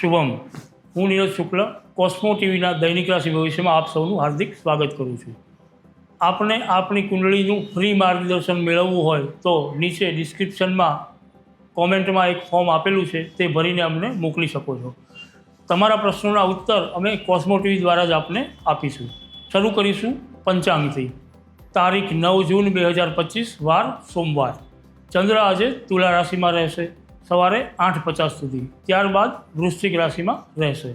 શુભમ. હું નીરજ શુક્લ, કોસ્મો ટીવીના દૈનિક રાશિ ભવિષ્યમાં આપ સૌનું હાર્દિક સ્વાગત કરું છું. આપને આપણી કુંડળીનું ફ્રી માર્ગદર્શન મેળવવું હોય તો નીચે ડિસ્ક્રિપ્શનમાં કોમેન્ટમાં એક ફોર્મ આપેલું છે, તે ભરીને અમને મોકલી શકો છો. તમારા પ્રશ્નોના ઉત્તર અમે કોસ્મો ટીવી દ્વારા જ આપને આપીશું. શરૂ કરીશું પંચાંગથી. તારીખ નવ જૂન બે હજાર પચીસ, વાર સોમવાર. ચંદ્ર આજે તુલા રાશિમાં રહેશે. સવારે આઠ પચાસ સુધી. ત્યારબાદ વૃશ્ચિક રાશિમાં રહેશે.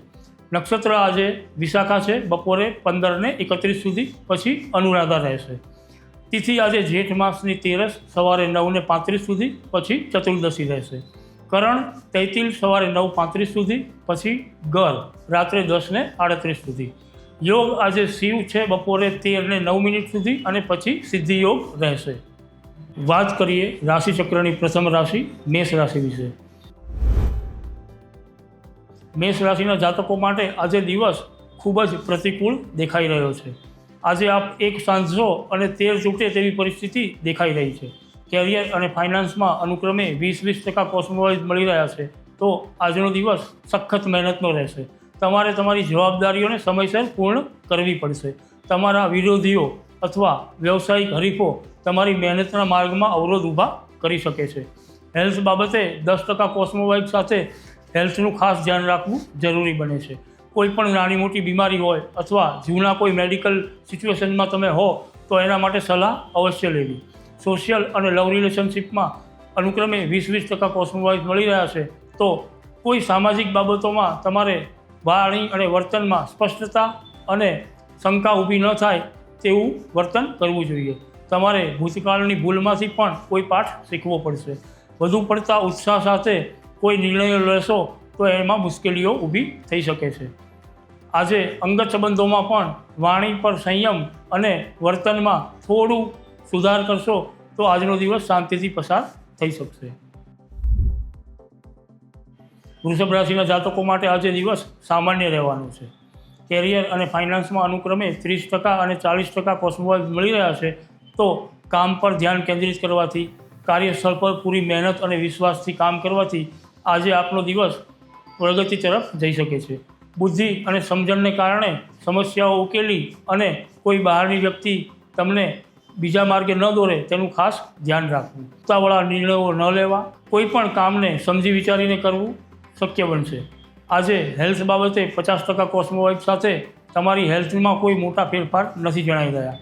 નક્ષત્ર આજે વિશાખા છે. બપોરે પંદરને એકત્રીસ સુધી, પછી અનુરાધા રહેશે. તિથિ આજે જેઠ માસની તેરસ, સવારે નવને પાંત્રીસ સુધી, પછી ચતુર્દશી રહેશે. કરણ તૈતિલ, સવારે નવ પાંત્રીસ સુધી, પછી ગર, રાત્રે દસને આડત્રીસ સુધી. યોગ આજે શિવ છે. બપોરે તેરને નવ મિનિટ સુધી અને પછી સિદ્ધિ યોગ રહેશે. વાત કરીએ રાશિચક્રની પ્રથમ રાશિ મેષ રાશિ વિશે. મેષ રાશિના જાતકો માટે આજે દિવસ ખૂબ જ પ્રતિકૂળ દેખાઈ રહ્યો છે. આજે આપ એક સાંજશો અને તેર ચૂંટે તેવી પરિસ્થિતિ દેખાઈ રહી છે. કેરિયર અને ફાઇનાન્સમાં અનુક્રમે વીસ વીસ ટકા કોસ્મોવાઇઝ મળી રહ્યા છે. તો આજનો દિવસ સખત મહેનતનો રહેશે. તમારે તમારી જવાબદારીઓને સમયસર પૂર્ણ કરવી પડશે. તમારા વિરોધીઓ અથવા વ્યવસાયિક હરીફો તમારી મહેનતના માર્ગમાં અવરોધ ઊભા કરી શકે છે. હેલ્થ બાબતે દસ ટકા કોસ્મોવાઇઝ સાથે હેલ્થનું ખાસ ધ્યાન રાખવું જરૂરી બને છે. કોઈ પણ નાની મોટી બીમારી હોય અથવા જૂના કોઈ મેડિકલ સિચ્યુએશનમાં તમે હો, તો એના માટે સલાહ અવશ્ય લેવી. સોશિયલ અને લવ રિલેશનશિપમાં અનુક્રમે વીસ વીસ ટકા કોસ્મોવાઇઝ મળી રહ્યા છે, તો કોઈ સામાજિક બાબતોમાં તમારે વાણી અને વર્તનમાં સ્પષ્ટતા અને શંકા ઊભી ન થાય તેવું વર્તન કરવું જોઈએ. તમારે ભૂતકાળની ભૂલમાંથી પણ કોઈ પાઠ શીખવો પડશે. વધુ પડતા ઉત્સાહ સાથે કોઈ નિર્ણયો લેશો તો એમાં મુશ્કેલીઓ ઊભી થઈ શકે છે. આજે અંગત સંબંધોમાં પણ વાણી પર સંયમ અને વર્તનમાં થોડું સુધાર કરશો તો આજનો દિવસ શાંતિથી પસાર થઈ શકશે. વૃષભ રાશિના જાતકો માટે આજે દિવસ સામાન્ય રહેવાનો છે. કેરિયર અને ફાઇનાન્સમાં અનુક્રમે ત્રીસ ટકા અને ચાલીસ ટકા કોસ્મોવાઇઝ મળી રહ્યા છે, તો કામ પર ધ્યાન કેન્દ્રિત કરવાથી, કાર્યસ્થળ પર પૂરી મહેનત અને વિશ્વાસથી કામ કરવાથી આજે આપનો દિવસ પ્રગતિ તરફ જઈ શકે છે. બુદ્ધિ અને સમજણને કારણે સમસ્યાઓ ઉકેલી અને કોઈ બહારની વ્યક્તિ તમને બીજા માર્ગે ન દોરે તેનું ખાસ ધ્યાન રાખવું. ઉતાવળા, નિર્ણયો ન લેવા, કોઈ પણ કામને સમજી વિચારીને કરવું શક્ય બનશે. આજે હેલ્થ બાબતે પચાસ ટકા કોસ્મોવાઇફ સાથે તમારી હેલ્થમાં કોઈ મોટા ફેરફાર નથી જણાઈ રહ્યા.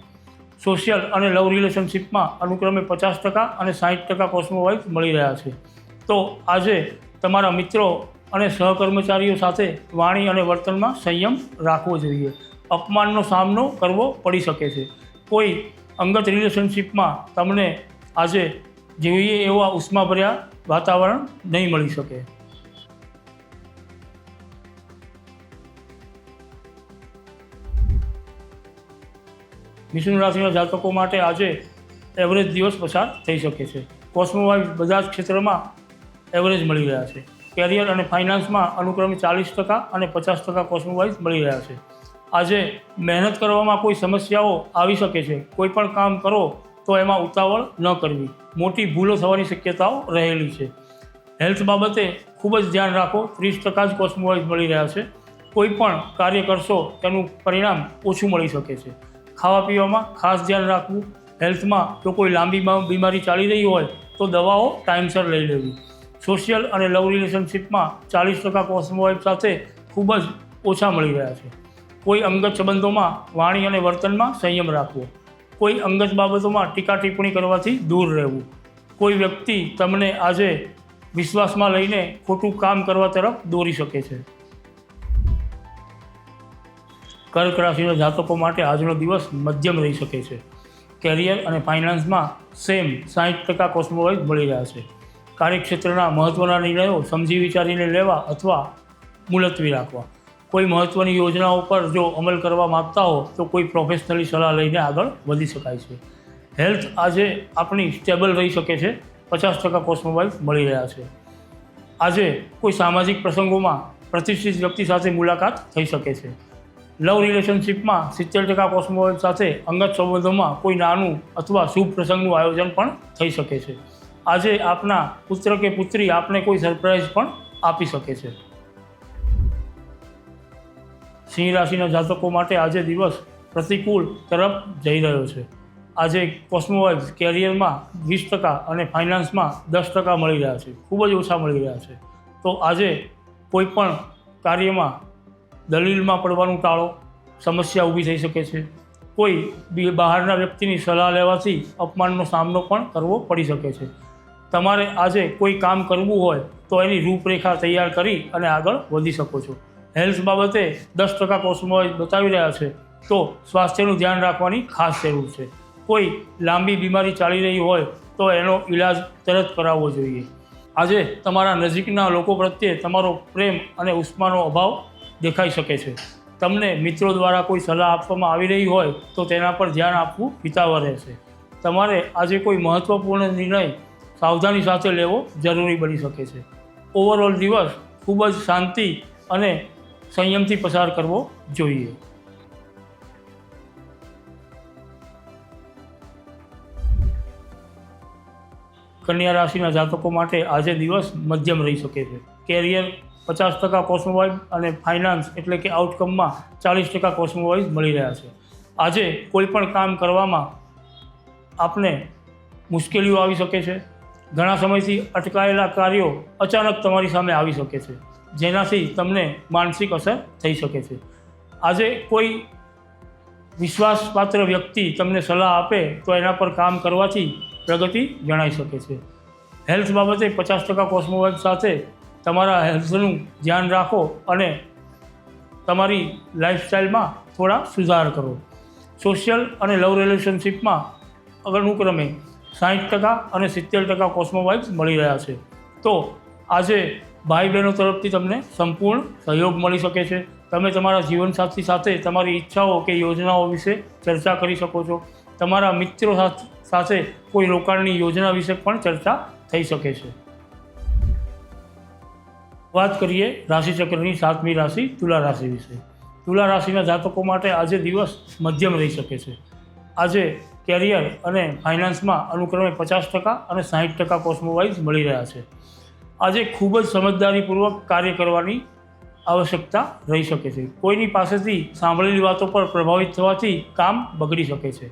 સોશિયલ અને લવ રિલેશનશિપમાં અનુક્રમે પચાસ ટકા અને સાઠ ટકા કોસ્મોવાઇફ મળી રહ્યા છે. તો આજે તમારા મિત્રો અને સહકર્મચારીઓ સાથે વાણી અને વર્તનમાં સંયમ રાખવો જોઈએ. અપમાનનો સામનો કરવો પડી શકે છે. કોઈ અંગત રિલેશનશિપમાં તમને આજે જોઈએ એવા ઉષ્માભર્યા વાતાવરણ નહીં મળી શકે. મિથુન રાશિના જાતકો માટે આજે એવરેજ દિવસ પસાર થઈ શકે છે. કોસ્મોવાઇઝ બધા જ ક્ષેત્રમાં એવરેજ મળી રહ્યા છે. કેરિયર અને ફાઇનાન્સમાં અનુક્રમે ચાલીસ ટકા અને પચાસ ટકા કોસ્મોવાઇઝ મળી રહ્યા છે. આજે મહેનત કરવામાં કોઈ સમસ્યાઓ આવી શકે છે. કોઈ પણ કામ કરો તો એમાં ઉતાવળ ન કરવી. મોટી ભૂલો થવાની શક્યતાઓ રહેલી છે. હેલ્થ બાબતે ખૂબ જ ધ્યાન રાખો. ત્રીસ ટકા જ કોસ્મોવાઇઝ મળી રહ્યા છે. કોઈ પણ કાર્ય કરશો તેનું પરિણામ ઓછું મળી શકે છે. ખાવા પીવામાં ખાસ ધ્યાન રાખવું. હેલ્થમાં જો કોઈ લાંબી બીમારી ચાલી રહી હોય, તો દવાઓ ટાઈમસર લઈ લેવી. સોશિયલ અને લવ રિલેશનશિપમાં ચાલીસ ટકા કોસ્મોવાઇફ સાથે ખૂબ જ ઓછા મળી રહ્યા છે. કોઈ અંગત સંબંધોમાં વાણી અને વર્તનમાં સંયમ રાખવો. કોઈ અંગત બાબતોમાં ટીકા ટિપ્પણી કરવાથી દૂર રહેવું. કોઈ વ્યક્તિ તમને આજે વિશ્વાસમાં લઈને ખોટું કામ કરવા તરફ દોરી શકે છે. કર્ક રાશિના જાતકો માટે આજનો દિવસ મધ્યમ રહી શકે છે. કેરિયર અને ફાઇનાન્સમાં સેમ સાઠ ટકા કોસ્મોવાઇઝ મળી રહ્યા છે. કાર્યક્ષેત્રના મહત્ત્વના નિર્ણયો સમજી વિચારીને લેવા અથવા મુલતવી રાખવા. કોઈ મહત્ત્વની યોજનાઓ પર જો અમલ કરવા માગતા હો, તો કોઈ પ્રોફેશનલી સલાહ લઈને આગળ વધી શકાય છે. હેલ્થ આજે આપણી સ્ટેબલ રહી શકે છે. પચાસ ટકા કોસ્મોવાઇઝ મળી રહ્યા છે. આજે કોઈ સામાજિક પ્રસંગોમાં પ્રતિષ્ઠિત વ્યક્તિ સાથે મુલાકાત થઈ શકે છે. લવ રિલેશનશિપમાં સિત્તેર ટકા કોસ્મોવાઇફ સાથે અંગત સંબંધોમાં કોઈ નાનું અથવા શુભ પ્રસંગનું આયોજન પણ થઈ શકે છે. આજે આપના પુત્ર કે પુત્રી આપને કોઈ સરપ્રાઈઝ પણ આપી શકે છે. સિંહ રાશિના જાતકો માટે આજે દિવસ પ્રતિકૂળ તરફ જઈ રહ્યો છે. આજે કોસ્મોવાઇઝ કેરિયરમાં વીસ ટકા અને ફાઇનાન્સમાં દસ ટકા મળી રહ્યા છે. ખૂબ જ ઓછા મળી રહ્યા છે. તો આજે કોઈ પણ કાર્યમાં દલીલમાં પડવાનું ટાળો, સમસ્યા ઊભી થઈ શકે છે. કોઈ બી બહારના વ્યક્તિની સલાહ લેવાથી અપમાનનો સામનો પણ કરવો પડી શકે છે. તમારે આજે કોઈ કામ કરવું હોય તો એની રૂપરેખા તૈયાર કરી અને આગળ વધી શકો છો. હેલ્થ બાબતે દસ ટકા કોસ્મોવાઇઝ બતાવી રહ્યા છે, તો સ્વાસ્થ્યનું ધ્યાન રાખવાની ખાસ જરૂર છે. કોઈ લાંબી બીમારી ચાલી રહી હોય તો એનો ઈલાજ તરત કરાવવો જોઈએ. આજે તમારા નજીકના લોકો પ્રત્યે તમારો પ્રેમ અને ઉષ્માનો અભાવ દેખાઈ શકે છે. તમને મિત્રો દ્વારા કોઈ સલાહ આપવામાં આવી રહી હોય તો તેના પર ધ્યાન આપવું હિતાવહ રહેશે. તમારે આજે કોઈ મહત્ત્વપૂર્ણ નિર્ણય સાવધાની સાથે લેવો જરૂરી બની શકે છે. ઓવરઓલ દિવસ ખૂબ જ શાંતિ અને સંયમથી પસાર કરવો જોઈએ. કન્યા રાશિના જાતકો માટે આજે દિવસ મધ્યમ રહી શકે છે. કેરિયર પચાસ ટકા કોસ્મોવાઇઝ અને ફાઇનાન્સ એટલે કે આઉટકમમાં ચાલીસ ટકા કોસ્મોવાઇઝ મળી રહ્યા છે. આજે કોઈ પણ કામ કરવામાં આપને મુશ્કેલીઓ આવી શકે છે. ઘણા સમયથી અટકાયેલા કાર્યો અચાનક તમારી સામે આવી શકે છે. જેનાથી તમને માનસિક અસર થઈ શકે છે. આજે કોઈ વિશ્વાસપાત્ર વ્યક્તિ તમને સલાહ આપે તો એના પર કામ કરવાથી પ્રગતિ જણાઈ શકે છે. હેલ્થ બાબતે પચાસ ટકા કોસ્મોવાઇઝ સાથે તમારા હેલ્થનું ધ્યાન રાખો અને તમારી લાઈફસ્ટાઈલમાં થોડા સુધાર કરો. સોશિયલ અને લવ રિલેશનશિપમાં અનુક્રમે સાઠ ટકા અને સિત્તેર ટકા કોસ્મોવાઇઝ મળી રહ્યા છે. તો આજે ભાઈ બહેનો તરફથી તમને સંપૂર્ણ સહયોગ મળી શકે છે. તમે તમારા જીવનસાથી સાથે તમારી ઈચ્છાઓ કે યોજનાઓ વિશે ચર્ચા કરી શકો છો. તમારા મિત્રો સાથે કોઈ રોકાણની યોજના વિશે પણ ચર્ચા થઈ શકે છે. વાત કરીએ રાશિચક્રની સાતમી રાશિ તુલા રાશિ વિશે. તુલા રાશિના જાતકો માટે આજે દિવસ મધ્યમ રહી શકે છે. આજે કેરિયર અને ફાઇનાન્સમાં અનુક્રમે પચાસ ટકા અને સાહીઠ ટકા કોસ્મોવાઇઝ મળી રહ્યા છે. આજે ખૂબ જ સમજદારીપૂર્વક કાર્ય કરવાની આવશ્યકતા રહી શકે છે. કોઈની પાસેથી સાંભળેલી વાતો પર પ્રભાવિત થવાથી કામ બગડી શકે છે.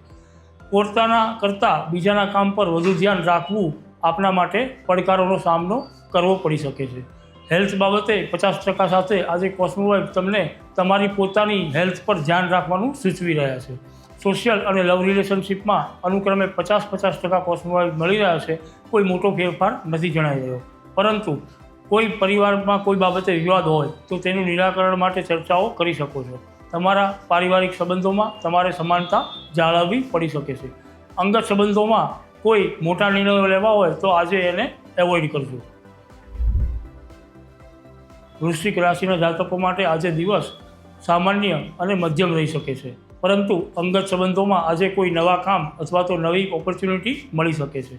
પોતાના કરતાં બીજાના કામ પર વધુ ધ્યાન રાખવું આપના માટે પડકારોનો સામનો કરવો પડી શકે છે. હેલ્થ બાબતે પચાસ ટકા સાથે આજે કોસ્મોવાઇફ તમને તમારી પોતાની હેલ્થ પર ધ્યાન રાખવાનું સૂચવી રહ્યા છે. સોશિયલ અને લવ રિલેશનશિપમાં અનુક્રમે પચાસ પચાસ ટકા કોસ્મોવાઇફ મળી રહ્યા છે. કોઈ મોટો ફેરફાર નથી જણાઈ રહ્યો. પરંતુ કોઈ પરિવારમાં કોઈ બાબતે વિવાદ હોય તો તેનું નિરાકરણ માટે ચર્ચાઓ કરી શકો છો. તમારા પારિવારિક સંબંધોમાં તમારે સમાનતા જાળવવી પડી શકે છે. અંગત સંબંધોમાં કોઈ મોટા નિર્ણયો લેવા હોય તો આજે એને એવોઇડ કરજો. વૃશ્ચિક રાશિના જાતકો માટે આજે દિવસ સામાન્ય અને મધ્યમ રહી શકે છે. પરંતુ અંગત સંબંધોમાં આજે કોઈ નવા કામ અથવા તો નવી ઓપોર્ચ્યુનિટી મળી શકે છે.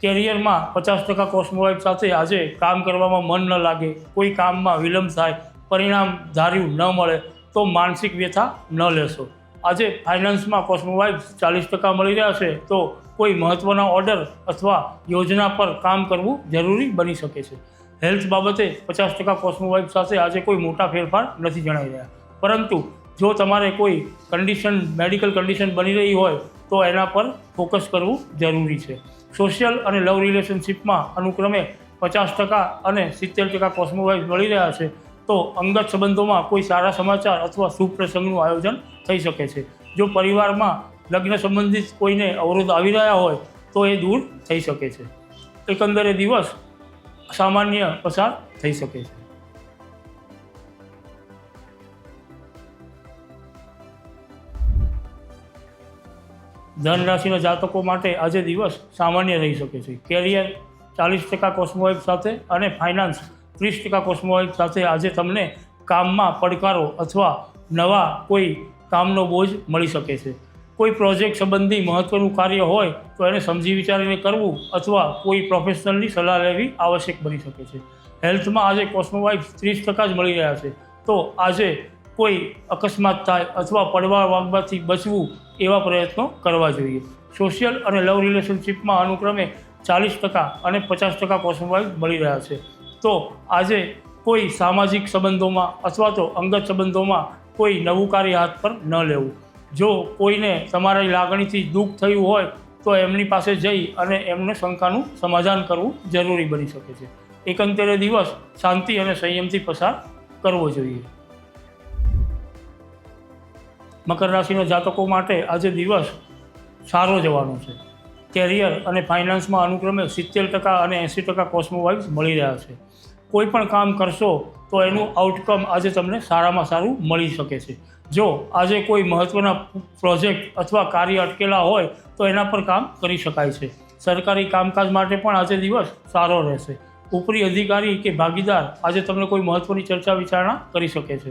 કેરિયરમાં પચાસ ટકા કોસ્મોવાઇફ સાથે આજે કામ કરવામાં મન ન લાગે, કોઈ કામમાં વિલંબ થાય, પરિણામ ધાર્યું ન મળે, તો માનસિક વ્યથા ન લેશો. આજે ફાઇનાન્સમાં કોસ્મોવાઇફ ચાલીસ ટકા મળી રહ્યા છે, તો કોઈ મહત્ત્વના ઓર્ડર અથવા યોજના પર કામ કરવું જરૂરી બની શકે છે. હેલ્થ બાબતે પચાસ ટકા કોસ્મોવાઇફ સાથે આજે કોઈ મોટા ફેરફાર નથી જણાઈ રહ્યા. પરંતુ જો તમારે કોઈ કન્ડિશન મેડિકલ કન્ડિશન બની રહી હોય, તો એના પર ફોકસ કરવું જરૂરી છે. સોશિયલ અને લવ રિલેશનશિપમાં અનુક્રમે પચાસ ટકા અને સિત્તેર ટકા કોસ્મોવાઇફ મળી રહ્યા છે, તો અંગત સંબંધોમાં કોઈ સારા સમાચાર અથવા શુભ આયોજન થઈ શકે છે. જો પરિવારમાં લગ્ન સંબંધિત કોઈને અવરોધ આવી રહ્યા હોય, તો એ દૂર થઈ શકે છે. એકંદરે દિવસ સામાન્ય પસાર થઈ શકે છે. ધન રાશિના જાતકો માટે આજે દિવસ સામાન્ય રહી શકે છે. કેરિયર ચાલીસ ટકા કોસ્મોવાઇફ સાથે અને ફાઇનાન્સ ત્રીસ ટકા કોસ્મોવાઇફ સાથે આજે તમને કામમાં પડકારો અથવા નવા કોઈ કામનો બોજ મળી શકે છે. કોઈ પ્રોજેક્ટ સંબંધી મહત્ત્વનું કાર્ય હોય, તો એને સમજી વિચારીને કરવું અથવા કોઈ પ્રોફેશનલની સલાહ લેવી આવશ્યક બની શકે છે. હેલ્થમાં આજે કોસ્મોવાઇફ ત્રીસ ટકા જ મળી રહ્યા છે. તો આજે કોઈ અકસ્માત થાય અથવા પડવા વાગવાથી બચવું એવા પ્રયત્નો કરવા જોઈએ. સોશિયલ અને લવ રિલેશનશિપમાં અનુક્રમે ચાલીસ ટકા અને પચાસ ટકા કોસ્મોવાઇફ મળી રહ્યા છે. તો આજે કોઈ સામાજિક સંબંધોમાં અથવા તો અંગત સંબંધોમાં કોઈ નવું કાર્ય હાથ પર ન લેવું. જો કોઈને તમારી લાગણીથી દુઃખ થયું હોય, તો એમની પાસે જઈ અને એમને શંકાનું સમાધાન કરવું જરૂરી બની શકે છે. એકંતરે દિવસ શાંતિ અને સંયમથી પસાર કરવો જોઈએ. મકર રાશિના જાતકો માટે આજે દિવસ સારો જવાનો છે. કેરિયર અને ફાઇનાન્સમાં અનુક્રમે સિત્તેર ટકા અને એંસી ટકા કોસ્મોવાઇઝ મળી રહ્યા છે. કોઈ પણ કામ કરશો, તો એનું આઉટકમ આજે તમને સારામાં સારું મળી શકે છે. જો આજે કોઈ મહત્ત્વના પ્રોજેક્ટ અથવા કાર્ય અટકેલા હોય તો એના પર કામ કરી શકાય છે. સરકારી કામકાજ માટે પણ આજે દિવસ સારો રહેશે. ઉપરી અધિકારી કે ભાગીદાર આજે તમને કોઈ મહત્ત્વની ચર્ચા વિચારણા કરી શકે છે.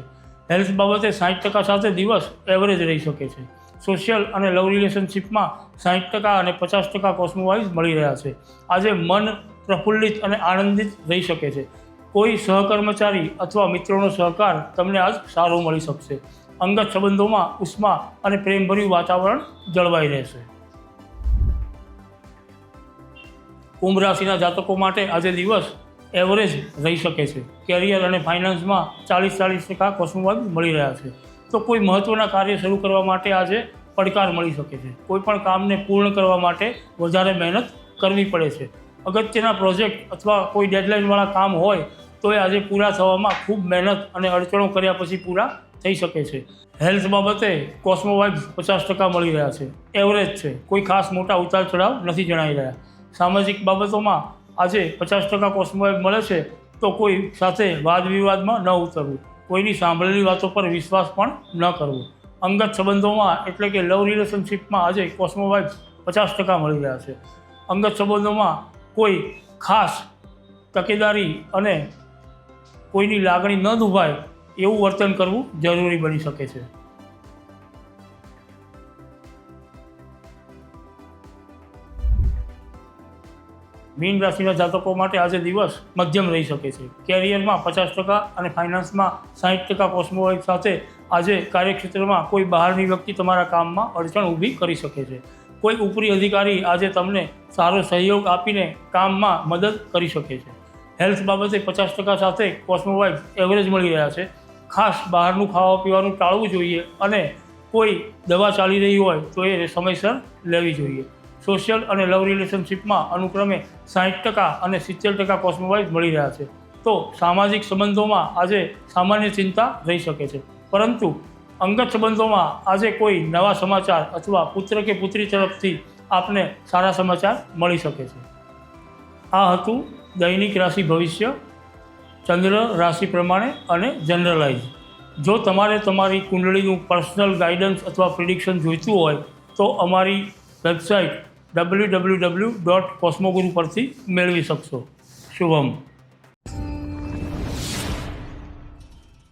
હેલ્થ બાબતે સાઠ ટકા સાથે દિવસ એવરેજ રહી શકે છે. સોશિયલ અને લવ રિલેશનશિપમાં સાઠ ટકા અને પચાસ ટકા કોસ્મોવાઇઝ મળી રહ્યા છે. આજે મન પ્રફુલ્લિત અને આનંદિત રહી શકે છે. કોઈ સહકર્મચારી અથવા મિત્રોનો સહકાર તમને આજ સારો મળી શકશે. અંગત સંબંધોમાં ઉષ્મા અને પ્રેમભર્યું વાતાવરણ જળવાઈ રહેશે. કુંભ રાશિના જાતકો માટે આજે દિવસ એવરેજ રહી શકે છે. કેરિયર અને ફાઇનાન્સમાં ચાલીસ ચાલીસ ટકા કોસ્મોવાઇઝ મળી રહ્યા છે. તો કોઈ મહત્ત્વના કાર્ય શરૂ કરવા માટે આજે પડકાર મળી શકે છે. કોઈપણ કામને પૂર્ણ કરવા માટે વધારે મહેનત કરવી પડે છે. અગત્યના પ્રોજેક્ટ અથવા કોઈ ડેડલાઇનવાળા કામ હોય, તો એ આજે પૂરા થવામાં ખૂબ મહેનત અને અડચણો કર્યા પછી પૂરા થઈ શકે છે. હેલ્થ બાબતે કોસ્મોવાઇબ્સ પચાસ ટકા મળી રહ્યા છે. એવરેજ છે. કોઈ ખાસ મોટા ઉતાર ચઢાવ નથી જણાઈ રહ્યા. સામાજિક બાબતોમાં આજે પચાસ ટકા કોસ્મોવાઇબ મળે છે તો કોઈ સાથે વાદ વિવાદમાં ન ઉતરવું. કોઈની સાંભળેલી વાતો પર વિશ્વાસ પણ ન કરવો. અંગત સંબંધોમાં એટલે કે લવ રિલેશનશિપમાં આજે કોસ્મોવાઇબ્સ પચાસ ટકા મળી રહ્યા છે. અંગત સંબંધોમાં કોઈ ખાસ તકેદારી અને કોઈની લાગણી ન દુભાય એવું વર્તન કરવું જરૂરી બની શકે છે. મીન રાશિના જાતકો માટે આજે દિવસ મધ્યમ રહી શકે છે. કેરિયરમાં પચાસ ટકા અને ફાઇનાન્સમાં સાહીઠ ટકા કોસ્મોવાઇઝ સાથે આજે કાર્યક્ષેત્રમાં કોઈ બહારની વ્યક્તિ તમારા કામમાં અડચણ ઊભી કરી શકે છે. કોઈ ઉપરી અધિકારી આજે તમને સારો સહયોગ આપીને કામમાં મદદ કરી શકે છે. હેલ્થ બાબતે પચાસ ટકા સાથે કોસ્મોવાઇઝ એવરેજ મળી રહ્યા છે. ખાસ બહારનું ખાવા પીવાનું ટાળવું જોઈએ અને કોઈ દવા ચાલી રહી હોય તો એ સમયસર લેવી જોઈએ. સોશિયલ અને લવ રિલેશનશિપમાં અનુક્રમે સાઠ ટકા અને સિત્તેર ટકા કોસ્મોવાઇઝ મળી રહ્યા છે. તો સામાજિક સંબંધોમાં આજે સામાન્ય ચિંતા રહી શકે છે. પરંતુ અંગત સંબંધોમાં આજે કોઈ નવા સમાચાર અથવા પુત્ર કે પુત્રી તરફથી આપને સારા સમાચાર મળી શકે છે. આ હતું દૈનિક રાશિ ભવિષ્ય ચંદ્ર રાશિ પ્રમાણે અને જનરલાઇઝ. જો તમારે તમારી કુંડળીનું પર્સનલ ગાઈડન્સ અથવા પ્રિડિક્શન જોઈતું હોય, તો અમારી website W W W dot Cosmoguru પરથી મેળવી શકશો. શુભમ.